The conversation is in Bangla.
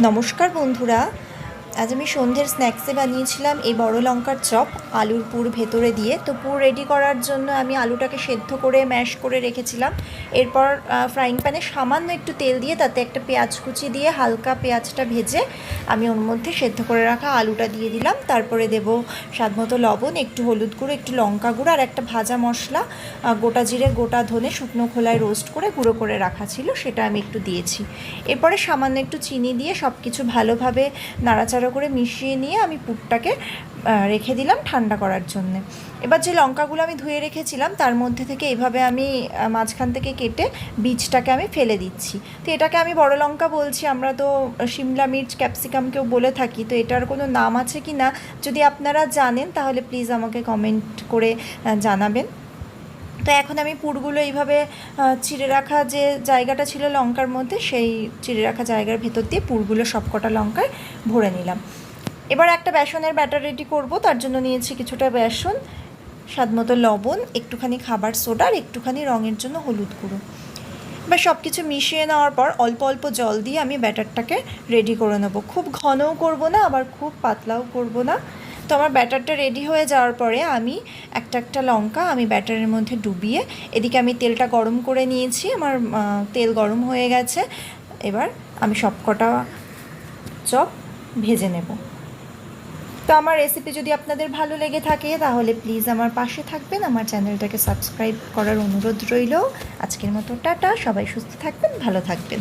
নমস্কার বন্ধুরা আজ আমি সন্ধ্যের স্ন্যাক্সে বানিয়েছিলাম এই বড় লঙ্কার চপ, আলুর পুর ভেতরে দিয়ে। তো পুর রেডি করার জন্য আমি আলুটাকে সেদ্ধ করে ম্যাশ করে রেখেছিলাম। এরপর ফ্রাইং প্যানে সামান্য একটু তেল দিয়ে তাতে একটা পেঁয়াজ কুচি দিয়ে হালকা পেঁয়াজটা ভেজে আমি ওর মধ্যে সেদ্ধ করে রাখা আলুটা দিয়ে দিলাম। তারপরে দেব স্বাদ মতো লবণ, একটু হলুদ গুঁড়ো, একটু লঙ্কা গুঁড়ো আর একটা ভাজা মশলা গোটা জিরে, গোটা ধনে, শুকনো খোলায় রোস্ট করে গুঁড়ো করে রাখা ছিল, সেটা আমি একটু দিয়েছি। এরপরে সামান্য একটু চিনি দিয়ে সব কিছু ভালোভাবে নাড়াচাড়া করে মিশিয়ে নিয়ে আমি পুরটাকে রেখে দিলাম ঠান্ডা করার জন্যে। এবার যে লঙ্কাগুলো আমি ধুয়ে রেখেছিলাম, তার মধ্যে থেকে এভাবে আমি মাঝখান থেকে কেটে বীজটাকে আমি ফেলে দিচ্ছি। তো এটাকে আমি বড় লঙ্কা বলছি, আমরা তো শিমলা মির্চ ক্যাপসিকামকেও বলে থাকি, তো এটার কোনো নাম আছে কি না যদি আপনারা জানেন, তাহলে প্লিজ আমাকে কমেন্ট করে জানাবেন। তো এখন আমি পুরগুলো এইভাবে চিড়ে রাখা যে জায়গাটা ছিল লঙ্কার মধ্যে, সেই চিড়ে রাখা জায়গার ভেতর দিয়ে পুরগুলো সবকটা লঙ্কায় ভরে নিলাম। এবার একটা বেসনের ব্যাটার রেডি করব, তার জন্য নিয়েছি কিছুটা বেসন, স্বাদ মতো লবণ, একটুখানি খাবার সোডা আর একটুখানি রঙের জন্য হলুদ গুঁড়ো। এবার সব কিছু মিশিয়ে নেওয়ার পর অল্প অল্প জল দিয়ে আমি ব্যাটারটাকে রেডি করে নেব। খুব ঘনও করব না, আবার খুব পাতলাও করব না। তো আমার ব্যাটারটা রেডি হয়ে যাওয়ার পরে আমি একটা একটা লঙ্কা আমি ব্যাটারের মধ্যে ডুবিয়ে, এদিকে আমি তেলটা গরম করে নিয়েছি, আমার তেল গরম হয়ে গেছে। এবার আমি সবকটা চপ ভেজে নেব। তো আমার রেসিপি যদি আপনাদের ভালো লেগে থাকে, তাহলে প্লিজ আমার পাশে থাকবেন। আমার চ্যানেলটাকে সাবস্ক্রাইব করার অনুরোধ রইল। আজকের মতো টাটা, সবাই সুস্থ থাকবেন, ভালো থাকবেন।